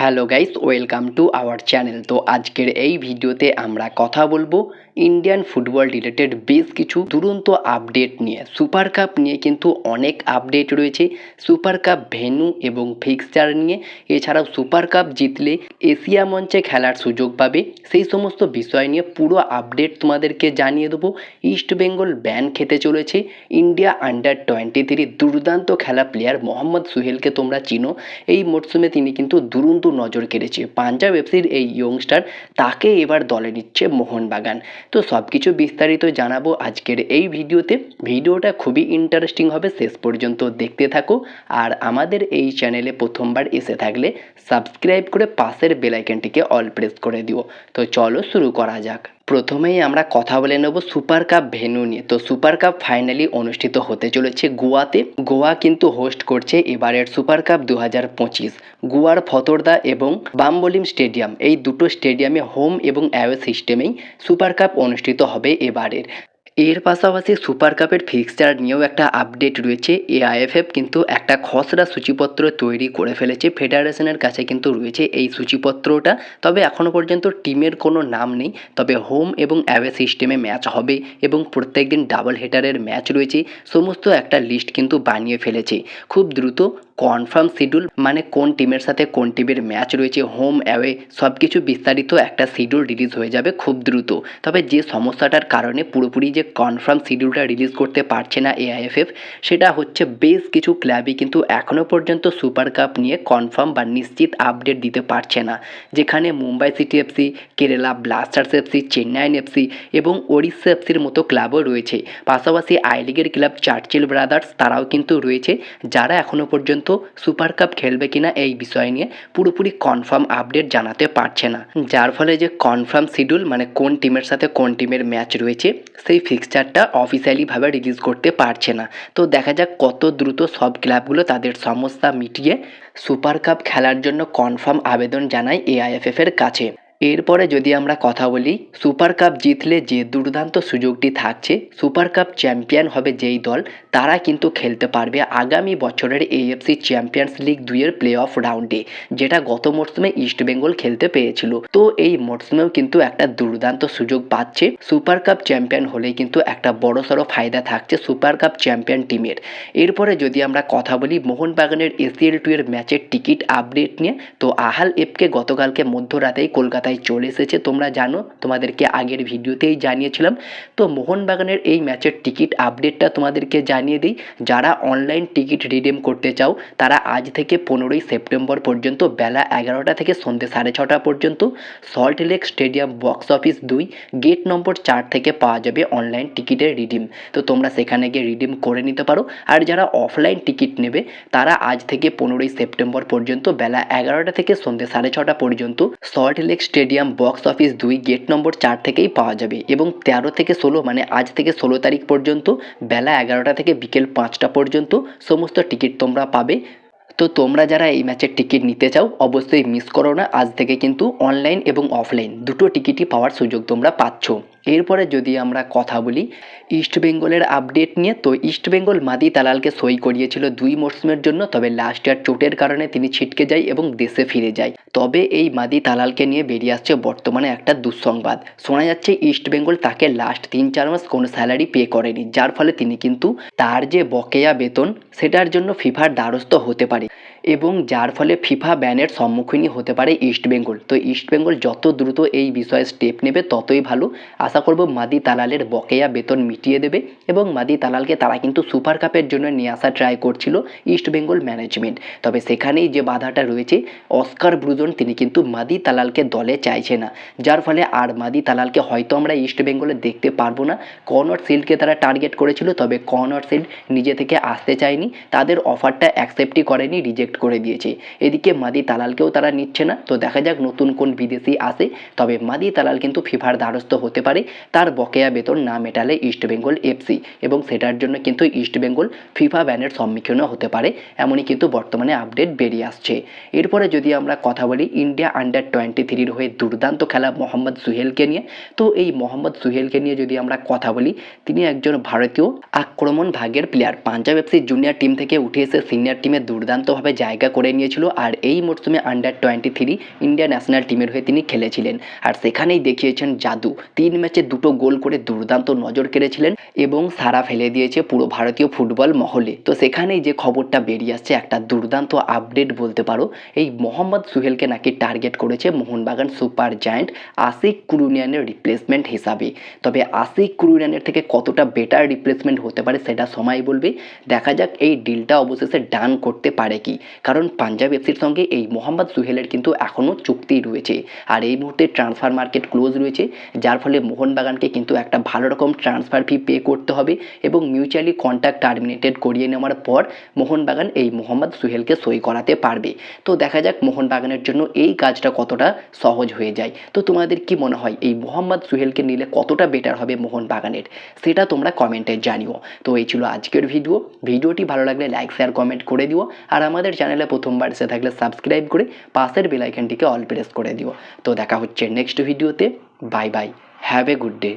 Hello guys, welcome to our channel. তো আজকের এই ভিডিওতে আমরা কথা বলব ইন্ডিয়ান ফুটবল রিলেটেড বেশ কিছু দুরন্ত আপডেট নিয়ে। সুপার কাপ নিয়ে কিন্তু অনেক আপডেট রয়েছে। সুপার কাপ ভেন্যু এবং ফিক্সচার নিয়ে। এছাড়াও সুপার কাপ জিতলে এশিয়া মঞ্চে খেলার সুযোগ পাবে। সেই সমস্ত বিষয় নিয়ে পুরো আপডেট তোমাদেরকে জানিয়ে দেবো। ইস্ট বেঙ্গল ব্যান খেতে চলেছে। ইন্ডিয়া আন্ডার টোয়েন্টি থ্রি দুর্দান্ত খেলা প্লেয়ার মোহাম্মদ সুহেলকে তোমরা চিনো। এই মরশুমে তিনি কিন্তু দুরন্ত নজর কেড়েছে। পাঞ্জাব এফসির এই ইয়ংস্টার তাকে এবার দলে নিচ্ছে মোহনবাগান। তো সব কিছু বিস্তারিত জানাব আজকের এই ভিডিওতে। ভিডিওটা খুবই ইন্টারেস্টিং হবে, শেষ পর্যন্ত দেখতে থাকো। আর আমাদের এই চ্যানেলে প্রথমবার এসে থাকলে সাবস্ক্রাইব করে পাশের বেলাইকনটিকে অল প্রেস করে দিও। তো চলো শুরু করা যাক। প্রথমেই আমরা কথা বলে নেব সুপার কাপ ভেন্যু নিয়ে। তো সুপার কাপ ফাইনালি অনুষ্ঠিত হতে চলেছে গোয়াতে। গোয়া কিন্তু হোস্ট করছে এবারের সুপার কাপ দু হাজার পঁচিশ। গোয়ার ফতর্দা এবং বামবলিম স্টেডিয়াম। এই দুটো স্টেডিয়ামে হোম এবং অ্যাওয়ে সিস্টেমেই সুপার কাপ অনুষ্ঠিত হবে এবারের। এর পাশাপাশি সুপার কাপের ফিক্সচার নিয়েও একটা আপডেট রয়েছে। এআইএফএফ কিন্তু একটা খসড়া সূচিপত্র তৈরি করে ফেলেছে। ফেডারেশনের কাছে কিন্তু রয়েছে এই সূচিপত্রটা। তবে এখনও পর্যন্ত টিমের কোনো নাম নেই। তবে হোম এবং অ্যাওয়ে সিস্টেমে ম্যাচ হবে এবং প্রত্যেক দিন ডাবল হেটারের ম্যাচ রয়েছে। সমস্ত একটা লিস্ট কিন্তু বানিয়ে ফেলেছে। খুব দ্রুত কনফার্ম শিডিউল মানে কোন টিমের সাথে কোন টিমের ম্যাচ রয়েছে হোম অ্যাওয়ে সব কিছু বিস্তারিত একটা শিডিউল রিলিজ হয়ে যাবে খুব দ্রুত। তবে যে সমস্যাটার কারণে পুরোপুরি যে কনফার্ম শিডিউলটা রিলিজ করতে পারছে না এআইএফএফ সেটা হচ্ছে বেশ কিছু ক্লাবই কিন্তু এখনও পর্যন্ত সুপার কাপ নিয়ে কনফার্ম বা নিশ্চিত আপডেট দিতে পারছে না। যেখানে Mumbai city FC Kerala blasters FC Chennaiyin FC এবং ওড়িশা এফসির মতো ক্লাবও রয়েছে। পাশাপাশি আই লিগের ক্লাব চার্চিল ব্রাদার্স তারাও কিন্তু রয়েছে, যারা এখনও পর্যন্ত সুপার কাপ খেলবে কিনা এই বিষয় নিয়ে পুরোপুরি কনফার্ম আপডেট জানাতে পারছে না। যার ফলে যে কনফার্ম শিডিউল মানে কোন টিমের সাথে কোন টিমের ম্যাচ রয়েছে, সেই ফিক্সচারটা অফিসিয়ালিভাবে রিলিজ করতে পারছে না। তো দেখা যাক কত দ্রুত সব ক্লাবগুলো তাদের সমস্যা মিটিয়ে সুপার কাপ খেলার জন্য কনফার্ম আবেদন জানায় এআইএফএফ এর কাছে। এরপরে যদি আমরা কথা বলি, সুপার কাপ জিতলে যে দুর্দান্ত সুযোগটি থাকছে, সুপার কাপ চ্যাম্পিয়ন হবে যেই দল, তারা কিন্তু খেলতে পারবে আগামী বছরের এএফসি চ্যাম্পিয়ন্স লিগ দুইয়ের প্লে অফ রাউন্ডে যেটা গত মরশুমে ইস্টবেঙ্গল খেলতে পেয়েছিল। তো এই মরশুমেও কিন্তু একটা দুর্দান্ত সুযোগ পাচ্ছে। সুপার কাপ চ্যাম্পিয়ন হলেই কিন্তু একটা বড়সড় ফায়দা থাকছে সুপার কাপ চ্যাম্পিয়ন টিমের। এরপরে যদি আমরা কথা বলি মোহনবাগানের এসিএল টু এর ম্যাচের টিকিট আপডেট নিয়ে, তো আহাল এফকে গতকালকে মধ্যরাতেই কলকাতায় চলে এসেছে। তোমরা জানো, তোমাদেরকে আগের ভিডিওতেই জানিয়েছিলাম। তো মোহনবাগানের এই ম্যাচের টিকিট আপডেটটা তোমাদেরকে জানিয়ে দিই। যারা অনলাইন টিকিট রিডিম করতে চাও, তারা আজ থেকে পনেরোই সেপ্টেম্বর পর্যন্ত বেলা এগারোটা থেকে সন্ধ্যে সাড়ে ছটা পর্যন্ত salt lake stadium box office দুই, গেট নম্বর চার থেকে পাওয়া যাবে অনলাইন টিকিটের রিডিম। তো তোমরা সেখানে গিয়ে রিডিম করে নিতে পারো। আর যারা অফলাইন টিকিট নেবে, তারা আজ থেকে পনেরোই সেপ্টেম্বর পর্যন্ত বেলা এগারোটা থেকে সন্ধ্যে সাড়ে ছটা পর্যন্ত salt lake stadium, box office দুই, গেট নম্বর চার থেকেই পাওয়া যাবে এবং তেরো থেকে ষোলো মানে আজ থেকে ষোলো তারিখ পর্যন্ত, বেলা এগারোটা থেকে বিকেল পাঁচটা পর্যন্ত সমস্ত টিকিট তোমরা পাবে। তো তোমরা যারা এই ম্যাচের টিকিট নিতে চাও, অবশ্যই মিস করো না। আজ থেকে কিন্তু অনলাইন এবং অফলাইন দুটো টিকিটই পাওয়ার সুযোগ তোমরা পাচ্ছ। এরপরে যদি আমরা কথা বলি ইস্ট বেঙ্গলের আপডেট নিয়ে, তো ইস্ট বেঙ্গল মাদি তালালকে সই করিয়েছিল দুই মরশুমের জন্য, তবে লাস্ট ইয়ার চোটের কারণে তিনি ছিটকে যায় এবং দেশে ফিরে যায়। তবে এই মাদি তালালকে নিয়ে বেরিয়ে আসছে বর্তমানে একটা দুঃসংবাদ। শোনা যাচ্ছে ইস্ট বেঙ্গল তাকে লাস্ট তিন চার মাস কোনো স্যালারি পে করেনি, যার ফলে তিনি কিন্তু তার যে বকেয়া বেতন, সেটার জন্য ফিফার দ্বারস্থ হতে পারে। এবং যার ফলে ফিফা ব্যানের সম্মুখীনই হতে পারে ইস্ট বেঙ্গল। তো ইস্ট বেঙ্গল যত দ্রুত এই বিষয়ে স্টেপ নেবে, ততই ভালো। আশা করব মাদি তালালের বকেয়া বেতন মিটিয়ে দেবে এবং মাদি তালালকে তারা কিন্তু সুপার কাপের জন্য নিয়ে আসা ট্রাই করছিল ইস্ট বেঙ্গল ম্যানেজমেন্ট তবে সেখানেই যে বাধাটা রয়েছে, অস্কার ব্রুজন তিনি কিন্তু মাদি তালালকে দলে চাইছে না। যার ফলে আর মাদি তালালকে হয়তো আমরা ইস্ট বেঙ্গলে দেখতে পারব না। কর্নর সিল্ডকে তারা টার্গেট করেছিল, তবে কর্নর সিল্ড নিজে থেকে আসতে চায়নি। তাদের অফারটা অ্যাকসেপ্টই করেনি রিজেক্ট করে দিয়েছে। এদিকে মাদি তালালকেও তারা নিচ্ছে না। তো দেখা যাক নতুন কোন বিদেশি আসে। তবে মাদি তালাল কিন্তু ফিফার দ্বারস্থ হতে পারে। তার বকেয়া বেতন না মেটালে ইস্টবেঙ্গল এফসি এবং সেটার জন্য কিন্তু ইস্টবেঙ্গল ফিফা ব্যানের সম্মুখীনও হতে পারে। এমনই কিন্তু বর্তমানে আপডেট বেরিয়ে আসছে। এরপরে যদি আমরা কথা বলি ইন্ডিয়া আন্ডার টোয়েন্টি থ্রির হয়ে দুর্দান্ত খেলা মোহাম্মদ সুহেলকে নিয়ে। তো এই মোহাম্মদ সুহেলকে নিয়ে যদি আমরা কথা বলি, তিনি একজন ভারতীয় আক্রমণ ভাগের player Punjab FC junior team থেকে উঠে এসে সিনিয়র টিমে দুর্দান্তভাবে জায়গা করে নিয়েছিল আর এই মরশুমে under twenty three India national টিমের হয়ে তিনি খেলেছিলেন। আর সেখানেই দেখিয়েছেন জাদু। তিন ম্যাচে দুটো গোল করে দুর্দান্ত নজর কেড়েছিলেন এবং সারা ফেলে দিয়েছে পুরো ভারতীয় ফুটবল মহলে। তো সেখানেই যে খবরটা বেরিয়ে আসছে, একটা দুর্দান্ত আপডেট বলতে পারো। এই মোহাম্মদ সুহেলকে নাকি টার্গেট করেছে মোহনবাগান সুপার জায়ান্ট আশিক কুরুনিয়ানের রিপ্লেসমেন্ট হিসাবে। তবে আশিক কুরুনিয়ানের থেকে কতটা বেটার রিপ্লেসমেন্ট হতে পারে সেটা সময় বলবে। দেখা যাক এই ডিলটা অবশেষে ডান করতে পারে কি। কারণ পাঞ্জাব এফসির সঙ্গে এই মোহাম্মদ সুহেলের কিন্তু এখনও চুক্তি রয়েছে। আর এই মুহূর্তে ট্রান্সফার মার্কেট ক্লোজ রয়েছে, যার ফলে মোহনবাগানকে কিন্তু একটা ভালো রকম ট্রান্সফার ফি পে করতে হবে এবং মিউচুয়ালি কন্ট্যাক্ট টার্মিনেটেড করিয়ে নেওয়ার পর মোহনবাগান এই মোহাম্মদ সুহেলকে সই করাতে পারবে। তো দেখা যাক মোহনবাগানের জন্য এই কাজটা কতটা সহজ হয়ে যায়। তো তোমাদের কি মনে হয়, এই মোহাম্মদ সুহেলকে নিলে কতটা বেটার হবে মোহনবাগানের? সেটা তোমরা কমেন্টে জানিও। তো এই ছিল আজকের ভিডিও ভিডিওটি ভালো লাগলে লাইক শেয়ার কমেন্ট করে দিও। আর আমাদের চ্যানেলে প্রথমবার এসে থাকলে সাবস্ক্রাইব করে পাশের বেলাইকানটিকে অল প্রেস করে দিও। তো দেখা হচ্ছে নেক্সট ভিডিওতে। Bye bye. Have a good day.